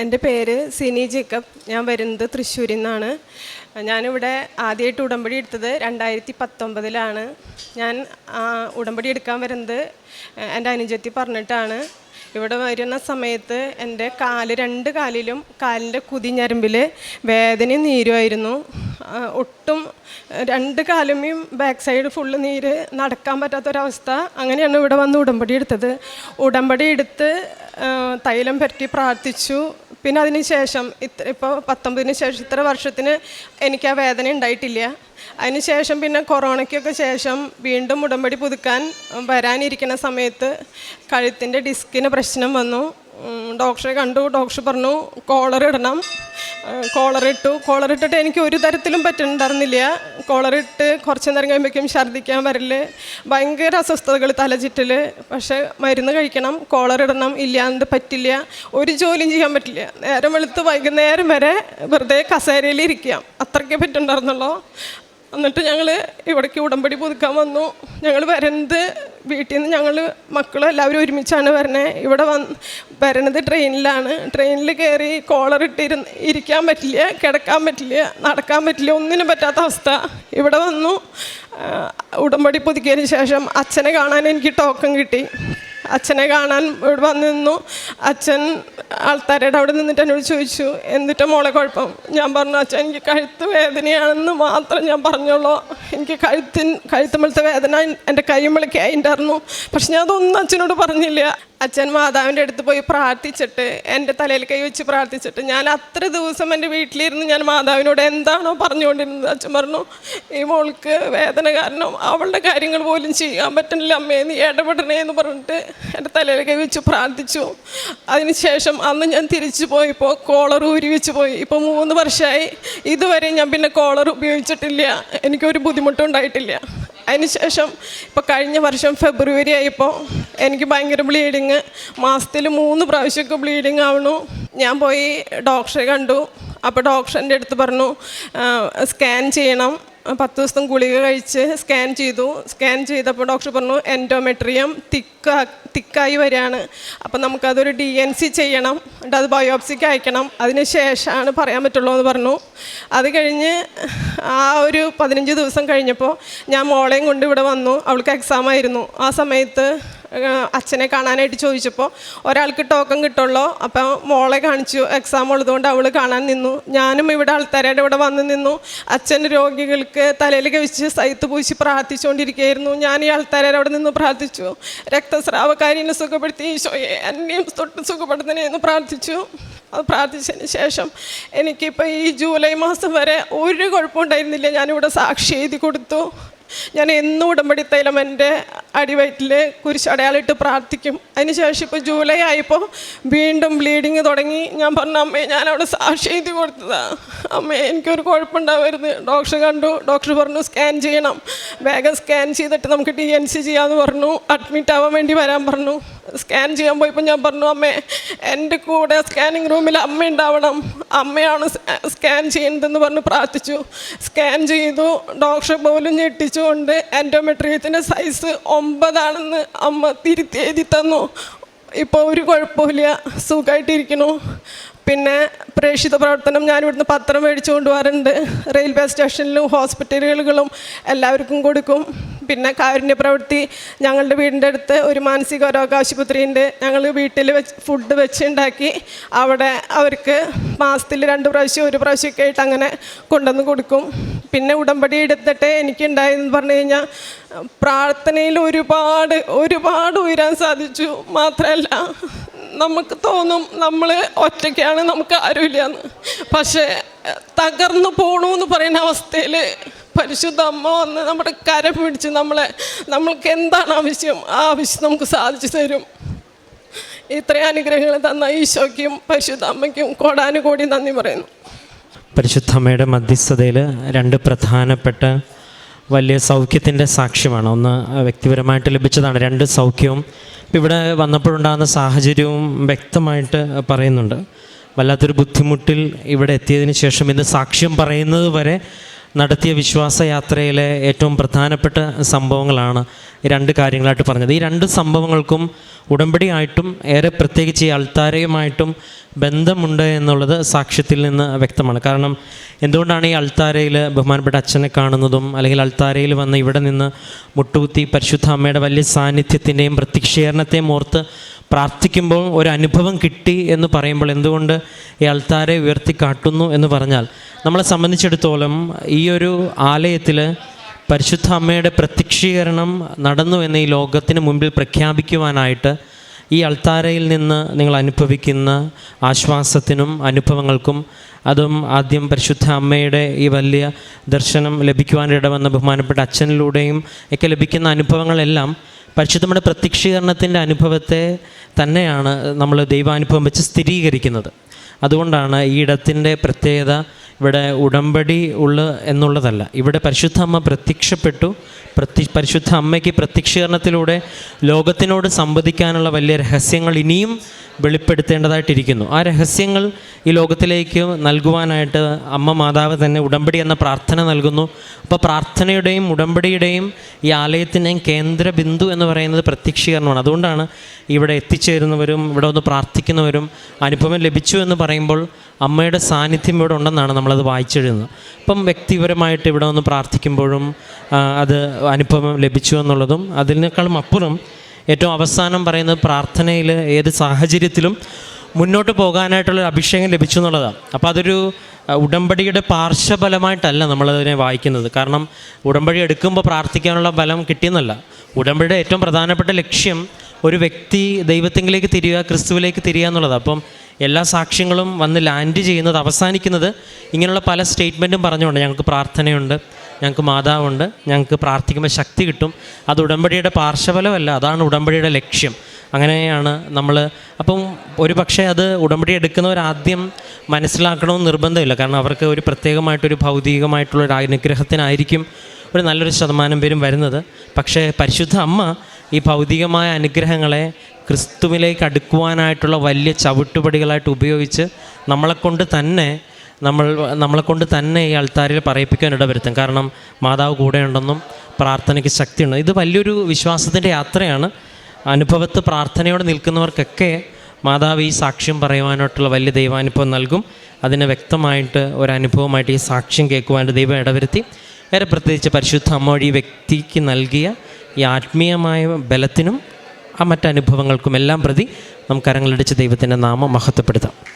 എന്റെ പേര് സിനി ജേക്കബ്. ഞാൻ വരുന്നത് തൃശ്ശൂരിൽ നിന്നാണ്. ഞാനിവിടെ ആദ്യമായിട്ട് ഉടമ്പടി എടുത്തത് രണ്ടായിരത്തി പത്തൊമ്പതിലാണ് ഞാൻ ഉടമ്പടി എടുക്കാൻ വരുന്നത് എന്റെ അനുജത്തി പറഞ്ഞിട്ടാണ്. ഇവിടെ വരുന്ന സമയത്ത് എന്റെ കാൽ രണ്ട് കാലിലും കാലിന്റെ കുതിഞ്ഞരമ്പിൽ വേദനയും നീരുമായിരുന്നു ഒട്ടും രണ്ട് കാലുമേയും ബാക്ക് സൈഡ് ഫുള്ള് നീര് നടക്കാൻ പറ്റാത്തൊരവസ്ഥ. അങ്ങനെയാണ് ഇവിടെ വന്ന് ഉടമ്പടി എടുത്തത്. ഉടമ്പടി എടുത്ത് തൈലം പരട്ടി പ്രാർത്ഥിച്ചു. പിന്നെ അതിന് ശേഷം ഇത്ര ഇപ്പോൾ പത്തൊമ്പതിന് ശേഷം ഇത്ര വർഷത്തിന് എനിക്ക് ആ വേദന ഉണ്ടായിട്ടില്ല. അതിന് ശേഷം പിന്നെ കൊറോണയ്ക്കൊക്കെ ശേഷം വീണ്ടും ഉടമ്പടി പുതുക്കാൻ വരാനിരിക്കുന്ന സമയത്ത് കഴുത്തിന്റെ ഡിസ്കിന് പ്രശ്നം വന്നു. ഡോക്ടറെ കണ്ടു ഡോക്ടർ പറഞ്ഞു കോളർ ഇടണം. കോളർ ഇട്ടിട്ട് എനിക്ക് ഒരു തരത്തിലും പറ്റുന്നുണ്ടായിരുന്നില്ല. കോളർ ഇട്ട് കുറച്ച് നേരം കഴിയുമ്പോഴേക്കും ഛർദ്ദിക്കാൻ വരൽ. ഭയങ്കര അസ്വസ്ഥതകൾ തലചുറ്റൽ പക്ഷേ മരുന്ന് കഴിക്കണം കോളർ ഇടണം ഇല്ലാണ്ട് പറ്റില്ല. ഒരു ജോലിയും ചെയ്യാൻ പറ്റില്ല. നേരം വെളുത്ത് വൈകുന്നേരം വരെ വെറുതെ കസേരയിൽ ഇരിക്കാം അത്രയ്ക്കേ പറ്റുന്നുണ്ടായിരുന്നുള്ളൂ. എന്നിട്ട് ഞങ്ങൾ ഇവിടേക്ക് ഉടമ്പടി പുതുക്കാൻ വന്നു. ഞങ്ങൾ വരുന്നത് വീട്ടിൽ നിന്ന് ഞങ്ങൾ മക്കളെല്ലാവരും ഒരുമിച്ചാണ് വരണത് ഇവിടെ വന്ന് വരണത് ട്രെയിനിലാണ്. ട്രെയിനിൽ കയറി കോളർ ഇട്ടിരുന്ന് ഇരിക്കാൻ പറ്റില്ല കിടക്കാൻ പറ്റില്ല നടക്കാൻ പറ്റില്ല ഒന്നിനും പറ്റാത്ത അവസ്ഥ. ഇവിടെ വന്നു. ഉടമ്പടി പുതുക്കിയതിന് ശേഷം അച്ഛനെ കാണാൻ എനിക്ക് ടോക്കൺ കിട്ടി. അച്ഛനെ കാണാൻ ഇവിടെ വന്നിരുന്നു അച്ഛൻ ആൾക്കാരുടെ അവിടെ നിന്നിട്ട് എന്നോട് ചോദിച്ചു എന്നിട്ട് മോളെ കുഴപ്പം? ഞാൻ പറഞ്ഞു അച്ഛൻ എനിക്ക് കഴുത്ത് വേദനയാണെന്ന് മാത്രം ഞാൻ പറഞ്ഞോളൂ. എനിക്ക് കഴുത്തിൻ കഴുത്തുമ്പളത്തെ വേദന എന്റെ കൈമ്പളിക്ക് ഉണ്ടായിരുന്നു പക്ഷെ ഞാൻ അതൊന്നും അച്ഛനോട് പറഞ്ഞില്ല. അച്ഛൻ മാതാവിന്റെ അടുത്ത് പോയി പ്രാർത്ഥിച്ചിട്ട് എന്റെ തലയിൽ കൈ വെച്ച് പ്രാർത്ഥിച്ചിട്ട് ഞാൻ അത്ര ദിവസം എന്റെ വീട്ടിലിരുന്ന് ഞാൻ മാതാവിനോട് എന്താണോ പറഞ്ഞുകൊണ്ടിരുന്നത്. അച്ഛൻ പറഞ്ഞു ഈ മോൾക്ക് വേദന കാരണം അവളുടെ കാര്യങ്ങൾ പോലും ചെയ്യാൻ പറ്റുന്നില്ല അമ്മേ നീ ഇടപെടണേ എന്ന് പറഞ്ഞിട്ട് എന്റെ തലയിൽ കൈ വെച്ച് പ്രാർത്ഥിച്ചു. അതിനുശേഷം അന്ന് ഞാൻ തിരിച്ചു പോയപ്പോൾ കോളർ ഊരി വെച്ച് പോയി. ഇപ്പോൾ മൂന്ന് വർഷമായി ഇതുവരെ ഞാൻ പിന്നെ കോളർ ഉപയോഗിച്ചിട്ടില്ല. എനിക്കൊരു ബുദ്ധിമുട്ടും ഉണ്ടായിട്ടില്ല. അതിനുശേഷം ഇപ്പോൾ കഴിഞ്ഞ വർഷം ഫെബ്രുവരി ആയപ്പോൾ എനിക്ക് ഭയങ്കര ബ്ലീഡിങ് മാസത്തിൽ മൂന്ന് പ്രാവശ്യമൊക്കെ ബ്ലീഡിങ് ആവണു. ഞാൻ പോയി ഡോക്ടറെ കണ്ടു. അപ്പോൾ ഡോക്ടറിന്റെ അടുത്ത് പറഞ്ഞു സ്കാൻ ചെയ്യണം. പത്ത് ദിവസം ഗുളിക കഴിച്ച് സ്കാൻ ചെയ്തു. സ്കാൻ ചെയ്തപ്പോൾ ഡോക്ടർ പറഞ്ഞു എൻഡോമെട്രിയം തിക്ക തിക്കായി വരികയാണ് അപ്പോൾ നമുക്കതൊരു ഡി എൻ സി ചെയ്യണം. എന്നിട്ട് അത് ബയോപ്സിക്ക് അയക്കണം. അതിന് ശേഷമാണ് പറയാൻ പറ്റുള്ളൂ എന്ന് പറഞ്ഞു. അത് കഴിഞ്ഞ് ആ ഒരു പതിനഞ്ച് ദിവസം കഴിഞ്ഞപ്പോൾ ഞാൻ മോളെയും കൊണ്ട് ഇവിടെ വന്നു. അവൾക്ക് എക്സാം ആയിരുന്നു. ആ സമയത്ത് അച്ഛനെ കാണാനായിട്ട് ചോദിച്ചപ്പോൾ ഒരാൾക്ക് ടോക്കൺ കിട്ടുള്ളൂ? അപ്പോൾ മോളെ കാണിച്ചു. എക്സാം ഉള്ളതുകൊണ്ട് അവൾ കാണാൻ നിന്നു. ഞാനും ഇവിടെ ആൾക്കാരുടെ ഇവിടെ വന്ന് നിന്നു. അച്ഛൻ രോഗികൾക്ക് തലയിൽ കഴിച്ച് സൈത്ത് പൂശി പ്രാർത്ഥിച്ചുകൊണ്ടിരിക്കുകയായിരുന്നു ഞാൻ ഈ ആൾക്കാരുടെ അവിടെ നിന്ന് പ്രാർത്ഥിച്ചു. രക്തസ്രാവക്കാരിനെ സുഖപ്പെടുത്തി ഈശോയെ എന്നെയും തൊട്ട് സുഖപ്പെടുത്തണേ എന്ന് പ്രാർത്ഥിച്ചു. അത് പ്രാർത്ഥിച്ചതിന് ശേഷം എനിക്കിപ്പോൾ ഈ ജൂലൈ മാസം വരെ ഒരു കുഴപ്പമുണ്ടായിരുന്നില്ല ഞാനിവിടെ സാക്ഷി എഴുതി കൊടുത്തു. ഞാൻ എന്നും ഉടമ്പടി തൈലം എന്റെ അടിവയറ്റിൽ കുരിശടയാളിട്ട് പ്രാർത്ഥിക്കും. അതിനുശേഷം ഇപ്പോൾ ജൂലൈ ആയപ്പോൾ വീണ്ടും ബ്ലീഡിങ് തുടങ്ങി. ഞാൻ പറഞ്ഞു അമ്മേ ഞാൻ അവിടെ സാക്ഷി എഴുതി കൊടുത്തതാണ് അമ്മേ എനിക്കൊരു കുഴപ്പമുണ്ടാവരുത്. ഡോക്ടർ കണ്ടു. ഡോക്ടർ പറഞ്ഞു സ്കാൻ ചെയ്യണം. വേഗം സ്കാൻ ചെയ്തിട്ട് നമുക്ക് ഡി എൻ സി ചെയ്യാമെന്ന് പറഞ്ഞു. അഡ്മിറ്റ് ആവാൻ വേണ്ടി വരാൻ പറഞ്ഞു. സ്കാൻ ചെയ്യാൻ പോയപ്പോൾ ഞാൻ പറഞ്ഞു അമ്മേ എന്റെ കൂടെ സ്കാനിങ് റൂമിൽ അമ്മ ഉണ്ടാവണം. അമ്മയാണ് സ്കാൻ ചെയ്യുന്നതെന്ന് പറഞ്ഞ് പ്രാർത്ഥിച്ചു. സ്കാൻ ചെയ്തു. ഡോക്ടർ പോലും ഞെട്ടിച്ചുകൊണ്ട് എൻഡോമെട്രിയത്തിന്റെ സൈസ് ഒമ്പതാണെന്ന് അമ്മ തിരുത്തി എഴുതി തന്നു. ഇപ്പോൾ ഒരു കുഴപ്പമില്ല സുഖമായിട്ടിരിക്കുന്നു പിന്നെ പ്രേക്ഷിത പ്രവർത്തനം ഞാൻ ഇവിടുന്ന് പത്രം മേടിച്ചു കൊണ്ടുപോകാറുണ്ട് റെയിൽവേ സ്റ്റേഷനിലും ഹോസ്പിറ്റലുകളിലും എല്ലാവർക്കും കൊടുക്കും. പിന്നെ കാരുണ്യ പ്രവൃത്തി ഞങ്ങളുടെ വീടിന്റെ അടുത്ത് ഒരു മാനസിക രോഗ ആശുപത്രിയുണ്ട് ഞങ്ങൾ വീട്ടിൽ വെച്ച് ഫുഡ് വെച്ച് ഉണ്ടാക്കി. അവിടെ അവർക്ക് മാസത്തിൽ രണ്ട് പ്രാവശ്യം ഒരു പ്രാവശ്യമൊക്കെ ആയിട്ട് അങ്ങനെ കൊണ്ടുവന്ന് കൊടുക്കും. പിന്നെ ഉടമ്പടി എടുത്തിട്ട് എനിക്കുണ്ടായെന്ന് പറഞ്ഞു കഴിഞ്ഞാൽ പ്രാർത്ഥനയിൽ ഒരുപാട് ഒരുപാട് ഉയരാൻ സാധിച്ചു. മാത്രമല്ല നമുക്ക് തോന്നും നമ്മൾ ഒറ്റയ്ക്കാണ് നമുക്ക് ആരുമില്ല എന്ന് പക്ഷേ തകർന്നു പോണു എന്ന് പറയുന്ന അവസ്ഥയിൽ പരിശുദ്ധ അമ്മ വന്ന് നമ്മുടെ കരം പിടിച്ച് നമ്മളെ നമ്മൾക്ക് എന്താണ് ആവശ്യം? ആ ആവശ്യം നമുക്ക് സാധിച്ചു തരും. ഇത്രയും അനുഗ്രഹങ്ങൾ തന്ന ഈശോയ്ക്കും പരിശുദ്ധ അമ്മയ്ക്കും കോടാനുകോടി നന്ദി പറയുന്നു. പരിശുദ്ധമ്മയുടെ മധ്യസ്ഥതയിൽ രണ്ട് പ്രധാനപ്പെട്ട വലിയ സൗഖ്യത്തിന്റെ സാക്ഷ്യമാണ്. ഒന്ന് വ്യക്തിപരമായിട്ട് ലഭിച്ചതാണ്. രണ്ട് സൗഖ്യവും ഇവിടെ വന്നപ്പോഴുണ്ടാകുന്ന സാഹചര്യവും വ്യക്തമായിട്ട് പറയുന്നുണ്ട്. വല്ലാത്തൊരു ബുദ്ധിമുട്ടിൽ ഇവിടെ എത്തിയതിന് ശേഷം ഇന്ന് സാക്ഷ്യം പറയുന്നത് വരെ നടത്തിയ വിശ്വാസയാത്രയിലെ ഏറ്റവും പ്രധാനപ്പെട്ട സംഭവങ്ങളാണ് രണ്ട് കാര്യങ്ങളായിട്ട് പറഞ്ഞത്. ഈ രണ്ട് സംഭവങ്ങൾക്കും ഉടമ്പടിയായിട്ടും ഏറെ പ്രത്യേകിച്ച് ഈ അൾത്താരയുമായിട്ടും ബന്ധമുണ്ട് എന്നുള്ളത് സാക്ഷ്യത്തിൽ നിന്ന് വ്യക്തമാണ്. കാരണം എന്തുകൊണ്ടാണ് ഈ അൾത്താരയിൽ ബഹുമാനപ്പെട്ട അച്ഛനെ കാണുന്നതും അല്ലെങ്കിൽ അൾത്താരയിൽ വന്ന് ഇവിടെ നിന്ന് മുട്ടുകുത്തി പരിശുദ്ധ അമ്മയുടെ വലിയ സാന്നിധ്യത്തിന്റെയും പ്രത്യക്ഷീകരണത്തെയും ഓർത്ത് പ്രാർത്ഥിക്കുമ്പോൾ ഒരു അനുഭവം കിട്ടി എന്ന് പറയുമ്പോൾ എന്തുകൊണ്ട് ഈ അൾത്താരെ ഉയർത്തി കാട്ടുന്നു എന്ന് പറഞ്ഞാൽ നമ്മളെ സംബന്ധിച്ചിടത്തോളം ഈ ഒരു ആലയത്തിൽ പരിശുദ്ധ അമ്മയുടെ പ്രത്യക്ഷീകരണം നടന്നു എന്ന് ഈ ലോകത്തിന് മുമ്പിൽ പ്രഖ്യാപിക്കുവാനായിട്ട് ഈ അൾത്താരയിൽ നിന്ന് നിങ്ങൾ അനുഭവിക്കുന്ന ആശ്വാസത്തിനും അനുഭവങ്ങൾക്കും അതും ആദ്യം പരിശുദ്ധ അമ്മയുടെ ഈ വലിയ ദർശനം ലഭിക്കുവാനിട വന്ന ബഹുമാനപ്പെട്ട അച്ഛനിലൂടെയും ഒക്കെ ലഭിക്കുന്ന അനുഭവങ്ങളെല്ലാം പരിശുദ്ധമ്മയുടെ പ്രത്യക്ഷീകരണത്തിന്റെ അനുഭവത്തെ തന്നെയാണ് നമ്മൾ ദൈവാനുഭവം വെച്ച് സ്ഥിരീകരിക്കുന്നത്. അതുകൊണ്ടാണ് ഈ ഇടത്തിന്റെ പ്രത്യേകത ഇവിടെ ഉടമ്പടി ഉള്ള എന്നുള്ളതല്ല. ഇവിടെ പരിശുദ്ധ അമ്മ പ്രത്യക്ഷപ്പെട്ടു. പ്രത്യ പരിശുദ്ധ അമ്മയ്ക്ക് പ്രത്യക്ഷീകരണത്തിലൂടെ ലോകത്തിനോട് സംവദിക്കാനുള്ള വലിയ രഹസ്യങ്ങൾ ഇനിയും വെളിപ്പെടുത്തേണ്ടതായിട്ടിരിക്കുന്നു. ആ രഹസ്യങ്ങൾ ഈ ലോകത്തിലേക്ക് നൽകുവാനായിട്ട് അമ്മ മാതാവ് തന്നെ ഉടമ്പടി എന്ന പ്രാർത്ഥന നൽകുന്നു. അപ്പോൾ പ്രാർത്ഥനയുടെയും ഉടമ്പടിയുടെയും ഈ ആലയത്തിന്റെയും കേന്ദ്ര ബിന്ദു എന്ന് പറയുന്നത് പ്രത്യക്ഷീകരണമാണ്. അതുകൊണ്ടാണ് ഇവിടെ എത്തിച്ചേരുന്നവരും ഇവിടെ ഒന്ന് പ്രാർത്ഥിക്കുന്നവരും അനുഭവം ലഭിച്ചു എന്ന് പറയുമ്പോൾ അമ്മയുടെ സാന്നിധ്യം ഇവിടെ ഉണ്ടെന്നാണ് നമ്മളത് വായിച്ചെഴുതുന്നത്. അപ്പം വ്യക്തിപരമായിട്ട് ഇവിടെ ഒന്ന് പ്രാർത്ഥിക്കുമ്പോഴും അത് അനുഭവം ലഭിച്ചു എന്നുള്ളതും അതിനേക്കാളും അപ്പുറം ഏറ്റവും അവസാനം പറയുന്നത് പ്രാർത്ഥനയിൽ ഏത് സാഹചര്യത്തിലും മുന്നോട്ട് പോകാനായിട്ടുള്ള അഭിഷേകം ലഭിച്ചു എന്നുള്ളതാണ് അപ്പോൾ അതൊരു ഉടമ്പടിയുടെ പാർശ്വഫലമായിട്ടല്ല നമ്മളതിനെ വായിക്കുന്നത്. കാരണം ഉടമ്പടി എടുക്കുമ്പോൾ പ്രാർത്ഥിക്കാനുള്ള ബലം കിട്ടിയെന്നല്ല. ഉടമ്പടിയുടെ ഏറ്റവും പ്രധാനപ്പെട്ട ലക്ഷ്യം ഒരു വ്യക്തി ദൈവത്തിങ്കിലേക്ക് തിരിയുക ക്രിസ്തുവിലേക്ക് തിരിയുക എന്നുള്ളതാണ് അപ്പം എല്ലാ സാക്ഷ്യങ്ങളും വന്ന് ലാൻഡ് ചെയ്യുന്നത് അവസാനിക്കുന്നത് ഇങ്ങനെയുള്ള പല സ്റ്റേറ്റ്മെന്റും പറഞ്ഞുകൊണ്ട് ഞങ്ങൾക്ക് പ്രാർത്ഥനയുണ്ട്. ഞങ്ങൾക്ക് മാതാവുണ്ട് ഞങ്ങൾക്ക് പ്രാർത്ഥിക്കുമ്പോൾ ശക്തി കിട്ടും. അത് ഉടമ്പടിയുടെ പാർശ്വഫലമല്ല അതാണ് ഉടമ്പടിയുടെ ലക്ഷ്യം. അങ്ങനെയാണ് നമ്മൾ അപ്പം ഒരു പക്ഷേ അത് ഉടമ്പടി എടുക്കുന്നവരാദ്യം മനസ്സിലാക്കണമെന്ന് നിർബന്ധമില്ല. കാരണം അവർക്ക് ഒരു പ്രത്യേകമായിട്ടൊരു ഭൗതികമായിട്ടുള്ള ഒരു അനുഗ്രഹത്തിനായിരിക്കും ഒരു നല്ലൊരു ശതമാനം പേരും വരുന്നത്. പക്ഷേ പരിശുദ്ധ അമ്മ ഈ ഭൗതികമായ അനുഗ്രഹങ്ങളെ ക്രിസ്തുവിലേക്ക് അടുക്കുവാനായിട്ടുള്ള വലിയ ചവിട്ടുപടികളായിട്ട് ഉപയോഗിച്ച് നമ്മളെക്കൊണ്ട് തന്നെ നമ്മൾ നമ്മളെക്കൊണ്ട് തന്നെ ഈ അൾത്താരിൽ പറയിപ്പിക്കാൻ ഇടവരുത്തും. കാരണം മാതാവ് കൂടെയുണ്ടെന്നും പ്രാർത്ഥനയ്ക്ക് ശക്തിയുണ്ട്. ഇത് വലിയൊരു വിശ്വാസത്തിന്റെ യാത്രയാണ്. അനുഭവത്ത് പ്രാർത്ഥനയോടെ നിൽക്കുന്നവർക്കൊക്കെ മാതാവ് ഈ സാക്ഷ്യം പറയുവാനായിട്ടുള്ള വലിയ ദൈവാനുഭവം നൽകും. അതിന് വ്യക്തമായിട്ട് ഒരനുഭവമായിട്ട് ഈ സാക്ഷ്യം കേൾക്കുവാനായിട്ട് ദൈവം ഇടവരുത്തി. ഏറെ പ്രത്യേകിച്ച് പരിശുദ്ധ അമ്മ വഴി വ്യക്തിക്ക് നൽകിയ ഈ ആത്മീയമായ ബലത്തിനും ആ മറ്റനുഭവങ്ങൾക്കും എല്ലാം പ്രതി നമുക്ക് കരങ്ങളടിച്ച് ദൈവത്തിന്റെ നാമം മഹത്വപ്പെടുത്താം.